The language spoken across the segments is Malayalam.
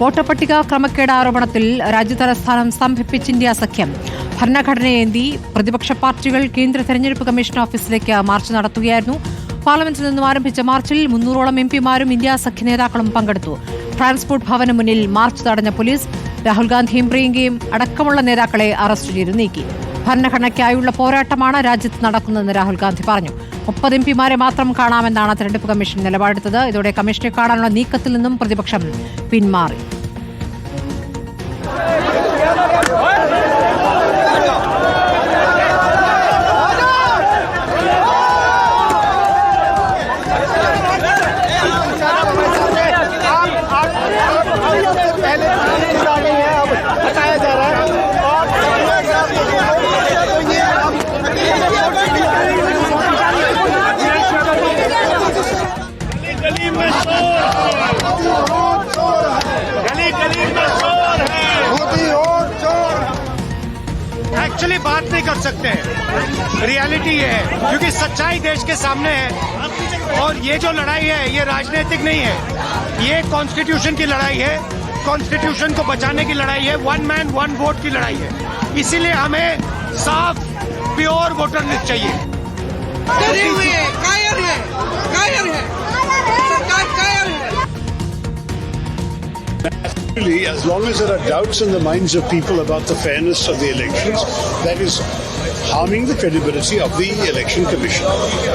വോട്ടർപട്ടിക ക്രമക്കേട് ആരോപണത്തിൽ രാജ്യതലസ്ഥാനം സ്തംഭിപ്പിച്ച് ഇന്ത്യ സഖ്യം. ഭരണഘടനയേന്തി പ്രതിപക്ഷ പാർട്ടികൾ കേന്ദ്ര തെരഞ്ഞെടുപ്പ് കമ്മീഷൻ ഓഫീസിലേക്ക് മാർച്ച് നടത്തുകയായിരുന്നു. പാർലമെന്റിൽ നിന്നും ആരംഭിച്ച മാർച്ചിൽ മുന്നൂറോളം എം പിമാരും ഇന്ത്യ സഖ്യ നേതാക്കളും പങ്കെടുത്തു. ട്രാൻസ്പോർട്ട് ഭവന് മുന്നിൽ മാർച്ച് തടഞ്ഞ പോലീസ് രാഹുൽ ഗാന്ധിയും പ്രിയങ്കയും അടക്കമുള്ള നേതാക്കളെ അറസ്റ്റ് ചെയ്ത് നീക്കി. ഭരണഘടനയ്ക്കായുള്ള പോരാട്ടമാണ് രാജ്യത്ത് നടക്കുന്നതെന്ന് രാഹുൽ ഗാന്ധി പറഞ്ഞു. മുപ്പത് എം പിമാരെ മാത്രം കാണാമെന്നാണ് തെരഞ്ഞെടുപ്പ് കമ്മീഷൻ നിലപാടെടുത്തത്. ഇതോടെ കമ്മീഷനെ കാണാനുള്ള നീക്കത്തിൽ നിന്നും പ്രതിപക്ഷം പിന്മാറി. बात नहीं कर सकते। हैं रियलिटी ये है, क्योंकि सच्चाई देश के सामने है। और ये जो लड़ाई है, ये राजनीतिक नहीं है। ये कॉन्स्टिट्यूशन की लड़ाई है। कॉन्स्टिट्यूशन को बचाने की लड़ाई है। वन मैन वन वोट की लड़ाई है। इसीलिए हमें साफ़ प्योर वोटर लिस्ट चाहिए। कायर है कायर है। Really, as long as there are doubts in the minds of people about the fairness of the elections, that is harming the credibility of the election commission.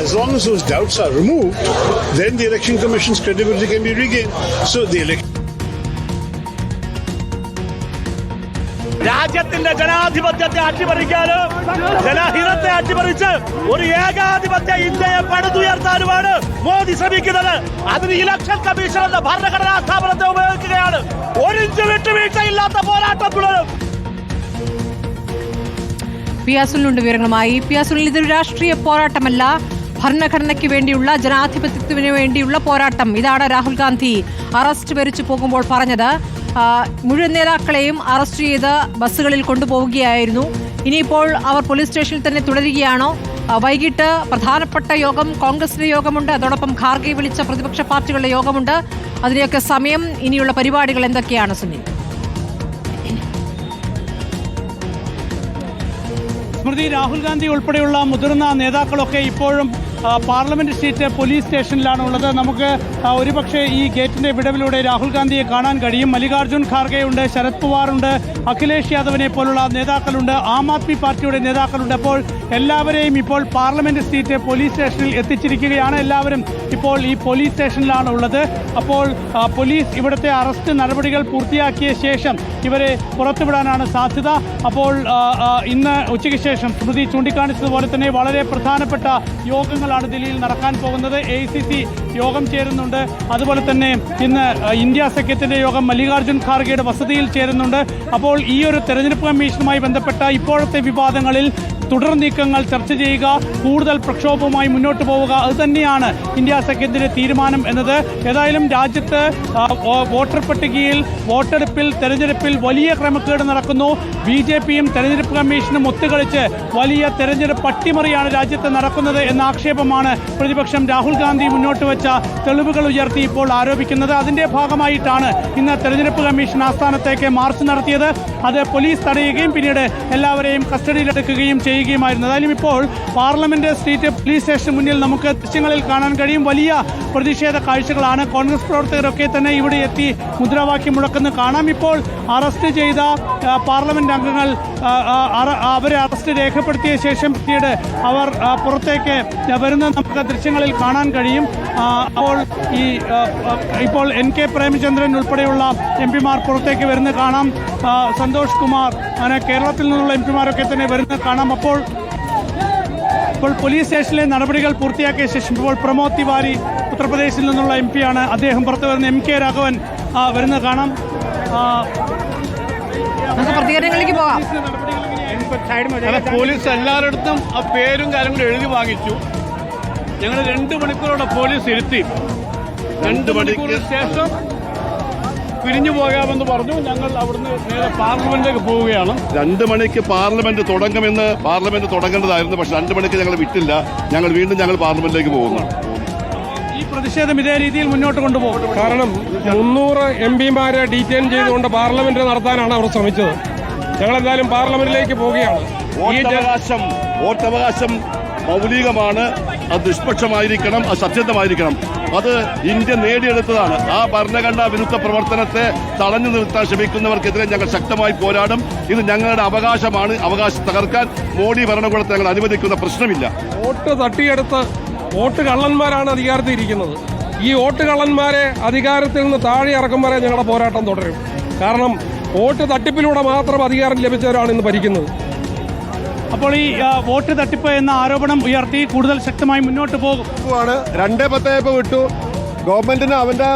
As long as those doubts are removed, then the election commission's credibility can be regained. So the election. രാജ്യത്തിന്റെ ജനാധിപത്യത്തെ അട്ടിമറിക്കാനും ജനഹിതത്തെ അട്ടിമറിച്ച് ഒരു ഏകാധിപത്യ ഇന്ത്യയെ പടുത്തുയർത്താനുമാണ് മോദി ശ്രമിക്കുന്നത്. അതിന് ഇലക്ഷൻ കമ്മീഷൻ എന്ന ഭരണഘടനാ സ്ഥാപനത്തെ ഉപയോഗിക്കുകയാണ്. ഒരിഞ്ച് വിട്ടുവീഴ്ചയില്ലാത്ത പോരാട്ടം തുടരും പി അസുലിനുണ്ട് വിവരങ്ങളുമായി. പി അസുലിൽ ഇതൊരു രാഷ്ട്രീയ പോരാട്ടമല്ല. ഭരണഘടനയ്ക്ക് വേണ്ടിയുള്ള ജനാധിപത്യത്തിന് വേണ്ടിയുള്ള പോരാട്ടം. ഇതാണ് രാഹുൽ ഗാന്ധി. അറസ്റ്റ് വരിച്ചു പോകുമ്പോൾ പറഞ്ഞത് മുഴുവൻ നേതാക്കളെയും അറസ്റ്റ് ചെയ്ത് ബസ്സുകളിൽ കൊണ്ടുപോവുകയായിരുന്നു. ഇനിയിപ്പോൾ അവർ പോലീസ് സ്റ്റേഷനിൽ തന്നെ തുടരുകയാണോ? വൈകിട്ട് പ്രധാനപ്പെട്ട യോഗം കോൺഗ്രസിന്റെ യോഗമുണ്ട്. അതോടൊപ്പം ഖാർഗെ വിളിച്ച പ്രതിപക്ഷ പാർട്ടികളുടെ യോഗമുണ്ട്. അതിനെയൊക്കെ സമയം ഇനിയുള്ള പരിപാടികൾ എന്തൊക്കെയാണ് സുനിൽ? സ്മൃതി രാഹുൽ ഗാന്ധി ഉൾപ്പെടെയുള്ള മുതിർന്ന നേതാക്കളൊക്കെ ഇപ്പോഴും പാർലമെന്റ് സ്ട്രീറ്റ് പോലീസ് സ്റ്റേഷനിലാണ് ഉള്ളത് നമുക്ക് ഒരുപക്ഷെ ഈ ഗേറ്റിന്റെ വിടവിലൂടെ രാഹുൽ ഗാന്ധിയെ കാണാൻ കഴിയും. മല്ലികാർജുൻ ഖാർഗെയുണ്ട് ശരത് പവാറുണ്ട് അഖിലേഷ് യാദവിനെ പോലുള്ള നേതാക്കളുണ്ട് ആം ആദ്മി പാർട്ടിയുടെ നേതാക്കളുണ്ട്. അപ്പോൾ എല്ലാവരെയും ഇപ്പോൾ പാർലമെന്റ് സ്ട്രീറ്റ് പോലീസ് സ്റ്റേഷനിൽ എത്തിച്ചിരിക്കുകയാണ്. എല്ലാവരും ഇപ്പോൾ ഈ പോലീസ് സ്റ്റേഷനിലാണ് ഉള്ളത് അപ്പോൾ പോലീസ് ഇവിടുത്തെ അറസ്റ്റ് നടപടികൾ പൂർത്തിയാക്കിയ ശേഷം ഇവരെ പുറത്തുവിടാനാണ് സാധ്യത. അപ്പോൾ ഇന്ന് ഉച്ചയ്ക്ക് ശേഷം സ്മൃതി ചൂണ്ടിക്കാണിച്ചതുപോലെ തന്നെ വളരെ പ്രധാനപ്പെട്ട യോഗങ്ങളാണ് ദില്ലിയിൽ നടക്കാൻ പോകുന്നത്. എ യോഗം ചേരുന്നുണ്ട്. അതുപോലെ തന്നെ ഇന്ന് ഇന്ത്യ സഖ്യത്തിന്റെ യോഗം മല്ലികാർജുൻ ഖാർഗെയുടെ വസതിയിൽ ചേരുന്നുണ്ട്. അപ്പോൾ ഈ ഒരു തെരഞ്ഞെടുപ്പ് കമ്മീഷനുമായി ബന്ധപ്പെട്ട ഇപ്പോഴത്തെ വിവാദങ്ങളിൽ തുടർ നീക്കങ്ങൾ ചർച്ച ചെയ്യുക കൂടുതൽ പ്രക്ഷോഭവുമായി മുന്നോട്ട് പോവുക. അത് തന്നെയാണ് ഇന്ത്യ സഖ്യത്തിന്റെ തീരുമാനം എന്നത്. ഏതായാലും രാജ്യത്ത് വോട്ടർ പട്ടികയിൽ വോട്ടെടുപ്പിൽ തെരഞ്ഞെടുപ്പിൽ വലിയ ക്രമക്കേട് നടക്കുന്നു. ബി ജെ പിയും തെരഞ്ഞെടുപ്പ് കമ്മീഷനും ഒത്തുകളിച്ച് വലിയ തെരഞ്ഞെടുപ്പ് അട്ടിമറിയാണ് രാജ്യത്ത് നടക്കുന്നത് എന്ന ആക്ഷേപമാണ് പ്രതിപക്ഷം രാഹുൽ ഗാന്ധി മുന്നോട്ട് വെച്ച തെളിവുകൾ ഉയർത്തി ഇപ്പോൾ ആരോപിക്കുന്നത്. അതിന്റെ ഭാഗമായിട്ടാണ് ഇന്ന് തെരഞ്ഞെടുപ്പ് കമ്മീഷൻ ആസ്ഥാനത്തേക്ക് മാർച്ച് നടത്തിയത്. അത് പോലീസ് തടയുകയും പിന്നീട് എല്ലാവരെയും കസ്റ്റഡിയിലെടുക്കുകയും ചെയ്യുകയുമായിരുന്നു. ഏതായാലും ഇപ്പോൾ പാർലമെന്റ് സ്ട്രീറ്റ് പോലീസ് സ്റ്റേഷന് മുന്നിൽ നമുക്ക് ദൃശ്യങ്ങളിൽ കാണാൻ കഴിയും. വലിയ പ്രതിഷേധ കാഴ്ചകളാണ്. കോൺഗ്രസ് പ്രവർത്തകരൊക്കെ തന്നെ ഇവിടെ എത്തി മുദ്രാവാക്യം മുഴക്കുന്നു. കാണാം ഇപ്പോൾ അറസ്റ്റ് ചെയ്ത പാർലമെന്റ് അംഗങ്ങൾ അവരെ അറസ്റ്റ് രേഖപ്പെടുത്തിയ ശേഷം പിന്നീട് അവർ പുറത്തേക്ക് വരുന്നത് നമുക്ക് ദൃശ്യങ്ങളിൽ കാണാൻ കഴിയും. അപ്പോൾ ഈ ഇപ്പോൾ എൻ കെ പ്രേമചന്ദ്രൻ ഉൾപ്പെടെയുള്ള എം പിമാർ പുറത്തേക്ക് വരുന്നത് കാണാം. സന്തോഷ് കുമാർ അങ്ങനെ കേരളത്തിൽ നിന്നുള്ള എം പിമാരൊക്കെ തന്നെ വരുന്നത് കാണാം. അപ്പോൾ ഇപ്പോൾ പോലീസ് സ്റ്റേഷനിലെ നടപടികൾ പൂർത്തിയാക്കിയ ശേഷം ഇപ്പോൾ പ്രമോദ് തിവാരി ഉത്തർപ്രദേശിൽ നിന്നുള്ള എം പിയാണ് അദ്ദേഹം പുറത്തു വരുന്ന എം കെ രാഘവൻ ആ, വരുന്നത് കാണാം. നമുക്ക് പ്രതികരണങ്ങളിലേക്ക് പോകാം. പോലീസ് എല്ലാവരിടത്തും ആ പേരും കാര്യങ്ങളും എഴുതി വാങ്ങിച്ചു. ഞങ്ങൾ രണ്ട് മണിക്കൂറോടെ പോലീസ് ഇരുത്തി. രണ്ട് മണിക്കൂറിന് ശേഷം പിരിഞ്ഞു പോകാമെന്ന് പറഞ്ഞു. ഞങ്ങൾ അവിടുന്ന് നേരെ പാർലമെന്റിലേക്ക് പോവുകയാണ്. രണ്ട് മണിക്ക് പാർലമെന്റ് തുടങ്ങുമെന്ന് പാർലമെന്റ് തുടങ്ങേണ്ടതായിരുന്നു. പക്ഷെ രണ്ട് മണിക്ക് ഞങ്ങൾ വിട്ടില്ല. ഞങ്ങൾ വീണ്ടും ഞങ്ങൾ പാർലമെന്റിലേക്ക് പോകുന്നു. ഈ പ്രതിഷേധം ഇതേ രീതിയിൽ മുന്നോട്ട് കൊണ്ടുപോകും. കാരണം മുന്നൂറ് എം പിമാരെ ഡീറ്റെയിൻ ചെയ്തുകൊണ്ട് പാർലമെന്റ് നടത്താനാണ് അവർ ശ്രമിച്ചത്. ഞങ്ങൾ എന്തായാലും പാർലമെന്റിലേക്ക് പോവുകയാണ്. വോട്ടവകാശം വോട്ടവകാശം മൗലികമാണ്. അത് നിഷ്പക്ഷമായിരിക്കണം അത് സത്യസന്ധമായിരിക്കണം. അത് ഇന്ത്യ നേടിയെടുത്തതാണ്. ആ ഭരണഘടനാ വിരുദ്ധ പ്രവർത്തനത്തെ തടഞ്ഞു നിർത്താൻ ശ്രമിക്കുന്നവർക്കെതിരെ ഞങ്ങൾ ശക്തമായി പോരാടും. ഇത് ഞങ്ങളുടെ അവകാശമാണ്. അവകാശം തകർക്കാൻ മോഡി ഭരണകൂടത്തെ ഞങ്ങൾ അനുവദിക്കുന്ന പ്രശ്നമില്ല. വോട്ട് തട്ടിയെടുത്ത് വോട്ട് കള്ളന്മാരാണ് അധികാരത്തിൽ ഇരിക്കുന്നത് ഈ വോട്ട് കള്ളന്മാരെ അധികാരത്തിൽ നിന്ന് താഴെ ഇറക്കും വരെ ഞങ്ങളുടെ പോരാട്ടം തുടരും. കാരണം വോട്ട് തട്ടിപ്പിലൂടെ മാത്രം അധികാരം ലഭിച്ചവരാണ് ഇന്ന് ഭരിക്കുന്നത്. അപ്പോൾ ഈ വോട്ട് തട്ടിപ്പ് എന്ന ആരോപണം ഉയർത്തി കൂടുതൽ ശക്തമായി മുന്നോട്ട് പോകും. ആണ്. രണ്ടേ പത്തേപ്പ് വിട്ടു. ഗവൺമെന്റിന് അവന്റെ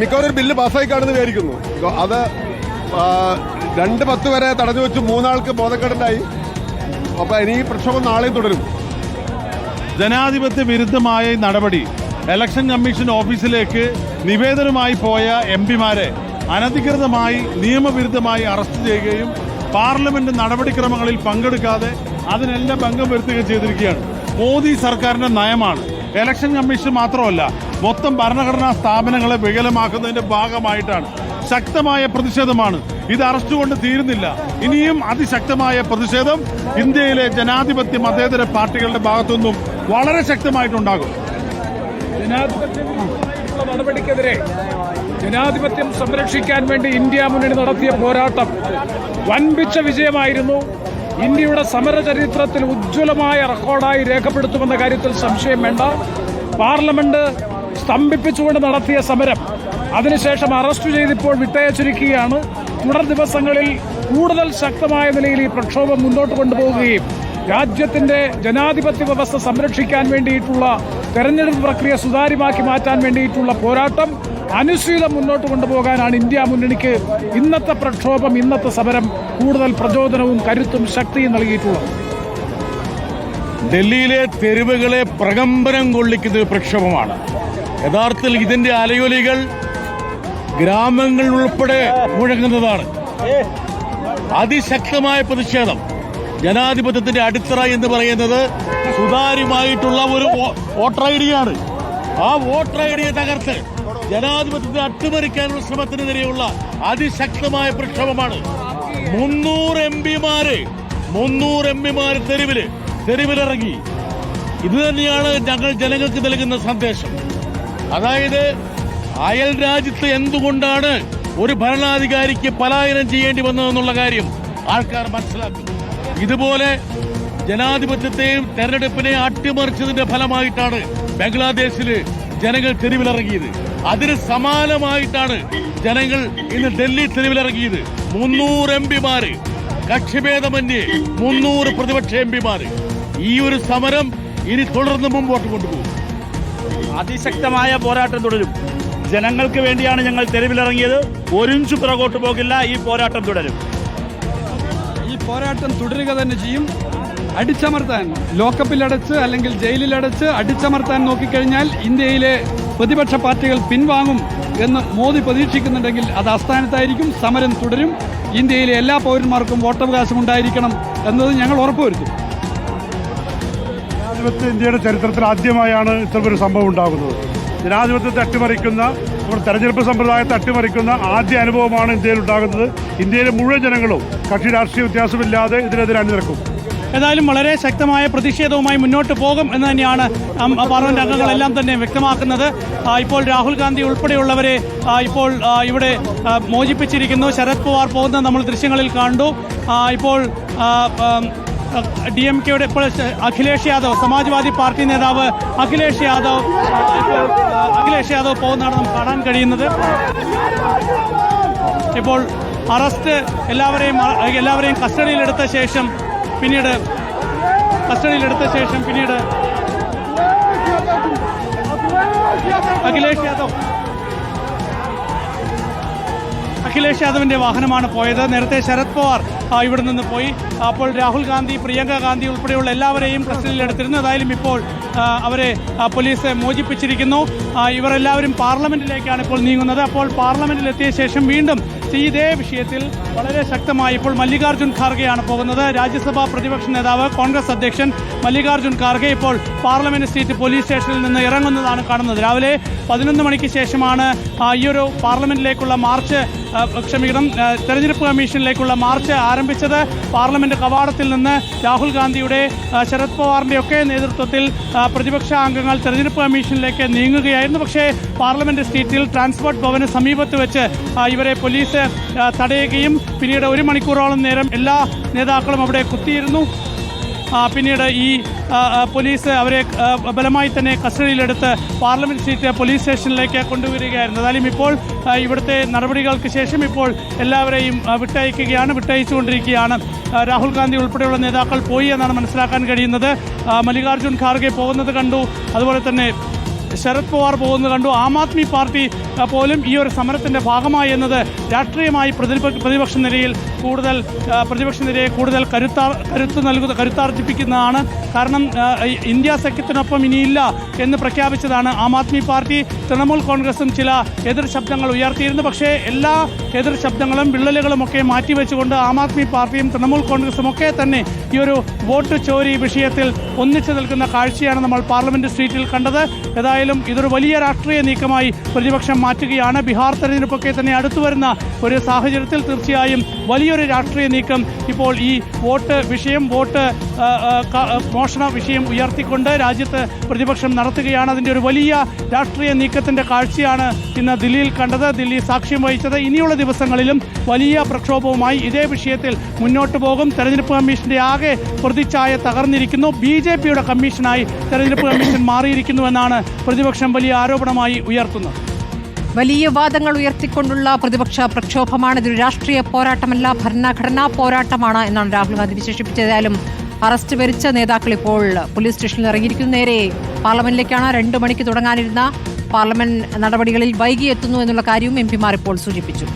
മിക്കവാറും ഒരു ബില്ല് പാസ്സായി കാണുന്നു വിചാരിക്കുന്നു അത് രണ്ട് പത്ത് വരെ തടഞ്ഞു വെച്ച് മൂന്നാൾക്ക് ബോധക്കേടുണ്ടായി അപ്പൊ ഇനി പ്രക്ഷോഭം നാളെയും തുടരും. ജനാധിപത്യ വിരുദ്ധമായ നടപടി ഇലക്ഷൻ കമ്മീഷൻ ഓഫീസിലേക്ക് നിവേദനമായി പോയ എം പിമാരെ അനധികൃതമായി നിയമവിരുദ്ധമായി അറസ്റ്റ് ചെയ്യുകയും പാർലമെന്റ് നടപടിക്രമങ്ങളിൽ പങ്കെടുക്കാതെ അതിനെല്ലാം ഭംഗം വരുത്തുകയും ചെയ്തിരിക്കുകയാണ്. മോദി സർക്കാരിന്റെ നയമാണ്. ഇലക്ഷൻ കമ്മീഷൻ മാത്രമല്ല മൊത്തം ഭരണഘടനാ സ്ഥാപനങ്ങളെ വികലമാക്കുന്നതിന്റെ ഭാഗമായിട്ടാണ്. ശക്തമായ പ്രതിഷേധമാണ്. ഇത് അറസ്റ്റ് കൊണ്ട് തീരുന്നില്ല. ഇനിയും അതിശക്തമായ പ്രതിഷേധം ഇന്ത്യയിലെ ജനാധിപത്യ മതേതര പാർട്ടികളുടെ ഭാഗത്തുനിന്നും വളരെ ശക്തമായിട്ടുണ്ടാകും. നടപടിക്കെതിരെ ജനാധിപത്യം സംരക്ഷിക്കാൻ വേണ്ടി ഇന്ത്യ മുന്നണി നടത്തിയ പോരാട്ടം വൻപിച്ച വിജയമായിരുന്നു. ഇന്ത്യയുടെ സമര ചരിത്രത്തിൽ ഉജ്ജ്വലമായ റെക്കോർഡായി രേഖപ്പെടുത്തുമെന്ന കാര്യത്തിൽ സംശയം വേണ്ട. പാർലമെന്റ് സ്തംഭിപ്പിച്ചുകൊണ്ട് നടത്തിയ സമരം അതിനുശേഷം അറസ്റ്റ് ചെയ്തിപ്പോൾ വിട്ടയച്ചിരിക്കുകയാണ്. തുടർ ദിവസങ്ങളിൽ കൂടുതൽ ശക്തമായ നിലയിൽ ഈ പ്രക്ഷോഭം മുന്നോട്ട് കൊണ്ടുപോവുകയും രാജ്യത്തിന്റെ ജനാധിപത്യ വ്യവസ്ഥ സംരക്ഷിക്കാൻ വേണ്ടിയിട്ടുള്ള തെരഞ്ഞെടുപ്പ് പ്രക്രിയ സുതാര്യമാക്കി മാറ്റാൻ വേണ്ടിയിട്ടുള്ള പോരാട്ടം അനുസ്യൂതം മുന്നോട്ട് കൊണ്ടുപോകാനാണ് ഇന്ത്യ മുന്നണിക്ക് ഇന്നത്തെ പ്രക്ഷോഭം ഇന്നത്തെ സമരം കൂടുതൽ പ്രചോദനവും കരുത്തും ശക്തിയും നൽകിയിട്ടുള്ളത്. ഡൽഹിയിലെ തെരുവുകളെ പ്രകമ്പനം കൊള്ളിക്കുന്ന ഒരു പ്രക്ഷോഭമാണ്. യഥാർത്ഥത്തിൽ ഇതിന്റെ അലയൊലികൾ ഗ്രാമങ്ങൾ ഉൾപ്പെടെ മുഴങ്ങുന്നതാണ്. അതിശക്തമായ പ്രതിഷേധം. ജനാധിപത്യത്തിന്റെ അടിത്തറ എന്ന് പറയുന്നത് സുതാര്യമായിട്ടുള്ള ഒരു വോട്ടർ ഐ ഡിയാണ് ആ വോട്ടർ ഐ ഡിയെ തകർത്ത് ജനാധിപത്യത്തെ അട്ടിമറിക്കാനുള്ള ശ്രമത്തിനെതിരെയുള്ള അതിശക്തമായ പ്രക്ഷോഭമാണ്. മുന്നൂറ് എം പിമാര് മുന്നൂറ് എം പിമാര് തെരുവിൽ തെരുവിലിറങ്ങി. ഇത് തന്നെയാണ് ഞങ്ങൾ ജനങ്ങൾക്ക് നൽകുന്ന സന്ദേശം. അതായത് അയൽ രാജ്യത്ത് എന്തുകൊണ്ടാണ് ഒരു ഭരണാധികാരിക്ക് പലായനം ചെയ്യേണ്ടി വന്നതെന്നുള്ള കാര്യം ആൾക്കാർ മനസ്സിലാക്കും. ഇതുപോലെ ജനാധിപത്യത്തെയും തെരഞ്ഞെടുപ്പിനെയും അട്ടിമറിച്ചതിന്റെ ഫലമായിട്ടാണ് ബംഗ്ലാദേശിൽ ജനങ്ങൾ തെരുവിലിറങ്ങിയത്. അതിന് സമാനമായിട്ടാണ് ജനങ്ങൾ ഇന്ന് ഡൽഹി തെരുവിലിറങ്ങിയത്. മുന്നൂറ് എം പിമാര് കക്ഷിഭേദമന്യേ മുന്നൂറ് പ്രതിപക്ഷ എം പിമാര്. ഈ ഒരു സമരം ഇനി തുടർന്ന് മുമ്പോട്ട് കൊണ്ടുപോകും. അതിശക്തമായ പോരാട്ടം തുടരും. ജനങ്ങൾക്ക് വേണ്ടിയാണ് ഞങ്ങൾ തെരുവിലിറങ്ങിയത്. ഒരിഞ്ചു പുറകോട്ട് പോകില്ല ഈ പോരാട്ടം തുടരും. ഈ പോരാട്ടം തുടരുക തന്നെ ചെയ്യും. അടിച്ചമർത്താൻ ലോക്കപ്പിൽ ലോക്കപ്പിലടച്ച് അല്ലെങ്കിൽ ജയിലിൽ ജയിലിലടച്ച് അടിച്ചമർത്താൻ നോക്കിക്കഴിഞ്ഞാൽ ഇന്ത്യയിലെ പ്രതിപക്ഷ പാർട്ടികൾ പിൻവാങ്ങും എന്ന് മോദി പ്രതീക്ഷിക്കുന്നുണ്ടെങ്കിൽ അത് അസ്ഥാനത്തായിരിക്കും സമരം തുടരും. ഇന്ത്യയിലെ എല്ലാ പൗരന്മാർക്കും വോട്ടവകാശം ഉണ്ടായിരിക്കണം എന്നത് ഞങ്ങൾ ഉറപ്പുവരുത്തും. ജനാധിപത്യ ഇന്ത്യയുടെ ചരിത്രത്തിൽ ആദ്യമായാണ് ഇത്തരമൊരു സംഭവം ഉണ്ടാകുന്നത്. ജനാധിപത്യത്തെ അട്ടിമറിക്കുന്ന നമ്മുടെ തെരഞ്ഞെടുപ്പ് സമ്പ്രദായത്തെ അട്ടിമറിക്കുന്ന ആദ്യ അനുഭവമാണ് ഇന്ത്യയിൽ ഉണ്ടാകുന്നത്. ഇന്ത്യയിലെ മുഴുവൻ ജനങ്ങളും കക്ഷി രാഷ്ട്രീയ വ്യത്യാസമില്ലാതെ ഇതിനെതിരെ അണിനിരക്കും. ഏതായാലും വളരെ ശക്തമായ പ്രതിഷേധവുമായി മുന്നോട്ട് പോകും എന്ന് തന്നെയാണ് പാർലമെന്റ് അംഗങ്ങളെല്ലാം തന്നെ വ്യക്തമാക്കുന്നത്. ഇപ്പോൾ രാഹുൽ ഗാന്ധി ഉൾപ്പെടെയുള്ളവരെ ഇപ്പോൾ ഇവിടെ മോചിപ്പിച്ചിരിക്കുന്നു. ശരത് പവാർ പോകുന്നത് നമ്മൾ ദൃശ്യങ്ങളിൽ കണ്ടു. ഇപ്പോൾ ഡി എം കെയുടെ ഇപ്പോൾ അഖിലേഷ് യാദവ് സമാജ്വാദി പാർട്ടി നേതാവ് അഖിലേഷ് യാദവ് അഖിലേഷ് യാദവ് പോകുന്നതാണ് നമുക്ക് കാണാൻ കഴിയുന്നത്. ഇപ്പോൾ അറസ്റ്റ് എല്ലാവരെയും എല്ലാവരെയും കസ്റ്റഡിയിലെടുത്ത ശേഷം പിന്നീട് കസ്റ്റഡിയിലെടുത്ത ശേഷം പിന്നീട് അഖിലേഷ് യാദവ്. അഖിലേഷ് യാദവിന്റെ വാഹനമാണ് പോയത്. നേരത്തെ ശരത് പവാർ ഇവിടെ നിന്ന് പോയി. അപ്പോൾ രാഹുൽ ഗാന്ധി പ്രിയങ്ക ഗാന്ധി ഉൾപ്പെടെയുള്ള എല്ലാവരെയും കസ്റ്റഡിയിലെടുത്തിരുന്നു ഏതായാലും ഇപ്പോൾ അവരെ പോലീസ് മോചിപ്പിച്ചിരിക്കുന്നു. ഇവരെല്ലാവരും പാർലമെന്റിലേക്കാണ് ഇപ്പോൾ നീങ്ങുന്നത്. അപ്പോൾ പാർലമെന്റിലെത്തിയ ശേഷം വീണ്ടും ഇതേ വിഷയത്തിൽ വളരെ ശക്തമായി ഇപ്പോൾ മല്ലികാർജുൻ ഖാർഗെയാണ് പോകുന്നത്. രാജ്യസഭാ പ്രതിപക്ഷ നേതാവ് കോൺഗ്രസ് അധ്യക്ഷൻ മല്ലികാർജുൻ ഖാർഗെ ഇപ്പോൾ പാർലമെന്റ് സ്ട്രീറ്റ് പോലീസ് സ്റ്റേഷനിൽ നിന്ന് ഇറങ്ങുന്നതാണ് കാണുന്നത്. രാവിലെ പതിനൊന്ന് മണിക്ക് ശേഷമാണ് ഈ ഒരു പാർലമെന്റിലേക്കുള്ള മാർച്ച് ക്ഷമിക്കണം തെരഞ്ഞെടുപ്പ് കമ്മീഷനിലേക്കുള്ള മാർച്ച് ആരംഭിച്ചത് പാർലമെന്റ് കവാടത്തിൽ നിന്ന് രാഹുൽ ഗാന്ധിയുടെ ശരത് പവാറിന്റെ ഒക്കെ നേതൃത്വത്തിൽ പ്രതിപക്ഷ അംഗങ്ങൾ തെരഞ്ഞെടുപ്പ് കമ്മീഷനിലേക്ക് നീങ്ങുകയായിരുന്നു. പക്ഷേ പാർലമെന്റ് സ്ട്രീറ്റിൽ ട്രാൻസ്പോർട്ട് ഭവന് സമീപത്ത് വെച്ച് ഇവരെ പോലീസ് തടയുകയും പിന്നീട് ഒരു മണിക്കൂറോളം നേരം എല്ലാ നേതാക്കളും അവിടെ കുത്തിയിരുന്നു. പിന്നീട് ഈ പോലീസ് അവരെ ബലമായി തന്നെ കസ്റ്റഡിയിലെടുത്ത് പാർലമെന്റ് സീറ്റ് പോലീസ് സ്റ്റേഷനിലേക്ക് കൊണ്ടുവരികയായിരുന്നു. എന്നാലും ഇപ്പോൾ ഇവിടുത്തെ നടപടികൾക്ക് ശേഷം ഇപ്പോൾ എല്ലാവരെയും വിട്ടയക്കുകയാണ് വിട്ടയച്ചുകൊണ്ടിരിക്കുകയാണ്. രാഹുൽ ഗാന്ധി ഉൾപ്പെടെയുള്ള നേതാക്കൾ പോയി എന്നാണ് മനസ്സിലാക്കാൻ കഴിയുന്നത്. മല്ലികാർജുൻ ഖാർഗെ പോകുന്നത് കണ്ടു. അതുപോലെ തന്നെ ശരത് പവാർ പോകുന്നത് കണ്ടു. ആം ആദ്മി പാർട്ടി പോലും ഈ ഒരു സമരത്തിന്റെ ഭാഗമായി എന്നത് രാഷ്ട്രീയമായി പ്രതിപക്ഷ നിരയിൽ കൂടുതൽ പ്രതിപക്ഷ നിരയെ കൂടുതൽ കരുത്താ കരുത്ത് നൽകുന്ന കരുത്താർജിപ്പിക്കുന്നതാണ്. കാരണം ഇന്ത്യ സഖ്യത്തിനൊപ്പം ഇനിയില്ല എന്ന് പ്രഖ്യാപിച്ചതാണ് ആം ആദ്മി പാർട്ടി. തൃണമൂൽ കോൺഗ്രസും ചില എതിർ ശബ്ദങ്ങൾ ഉയർത്തിയിരുന്നു. പക്ഷേ എല്ലാ എതിർ ശബ്ദങ്ങളും വിള്ളലുകളും ഒക്കെ മാറ്റിവെച്ചുകൊണ്ട് ആം ആദ്മി പാർട്ടിയും തൃണമൂൽ കോൺഗ്രസും ഒക്കെ തന്നെ ഈ ഒരു വോട്ട് ചോരി വിഷയത്തിൽ ഒന്നിച്ചു നിൽക്കുന്ന കാഴ്ചയാണ് നമ്മൾ പാർലമെന്റ് സ്ട്രീറ്റിൽ കണ്ടത്. ഏതായാലും ഇതൊരു വലിയ രാഷ്ട്രീയ നീക്കമായി പ്രതിപക്ഷം മാറ്റുകയാണ്. ബീഹാർ തെരഞ്ഞെടുപ്പൊക്കെ തന്നെ അടുത്തു വരുന്ന ഒരു സാഹചര്യത്തിൽ തീർച്ചയായും വലിയൊരു രാഷ്ട്രീയ നീക്കം ഇപ്പോൾ ഈ വോട്ട് വിഷയം വോട്ട് മോഷണ വിഷയം ഉയർത്തിക്കൊണ്ട് രാജ്യത്ത് പ്രതിപക്ഷം നടത്തുകയാണ്. അതിന്റെ ഒരു വലിയ രാഷ്ട്രീയ നീക്കത്തിന്റെ കാഴ്ചയാണ് ഇന്ന് ദില്ലിയിൽ കണ്ടത്. ദില്ലി സാക്ഷ്യം വഹിച്ചത്. ഇനിയുള്ള ദിവസങ്ങളിലും വലിയ പ്രക്ഷോഭവുമായി ഇതേ വിഷയത്തിൽ മുന്നോട്ട് പോകും. തെരഞ്ഞെടുപ്പ് കമ്മീഷന്റെ ആകെ പ്രതിച്ഛായ തകർന്നിരിക്കുന്നു. ബി ജെ പിയുടെ കമ്മീഷനായി തെരഞ്ഞെടുപ്പ് കമ്മീഷൻ മാറിയിരിക്കുന്നുവെന്നാണ് പ്രതിപക്ഷം വലിയ ആരോപണമായി ഉയർത്തുന്നത്. വലിയ വാദങ്ങൾ ഉയർത്തിക്കൊണ്ടുള്ള പ്രതിപക്ഷ പ്രക്ഷോഭമാണ്. ഇതൊരു രാഷ്ട്രീയ പോരാട്ടമല്ല ഭരണഘടനാ പോരാട്ടമാണ് എന്നാണ് രാഹുൽ ഗാന്ധി വിശേഷിപ്പിച്ചതായാലും അറസ്റ്റ് വരിച്ച നേതാക്കൾ ഇപ്പോൾ പോലീസ് സ്റ്റേഷനിൽ ഇറങ്ങിയിരിക്കുന്നു. നേരെ പാർലമെന്റിലേക്കാണ് രണ്ടു മണിക്ക് തുടങ്ങാനിരുന്ന പാർലമെന്റ് നടപടികളിൽ വൈകിയെത്തുന്നു എന്നുള്ള കാര്യവും എം പിമാർ ഇപ്പോൾ സൂചിപ്പിച്ചു.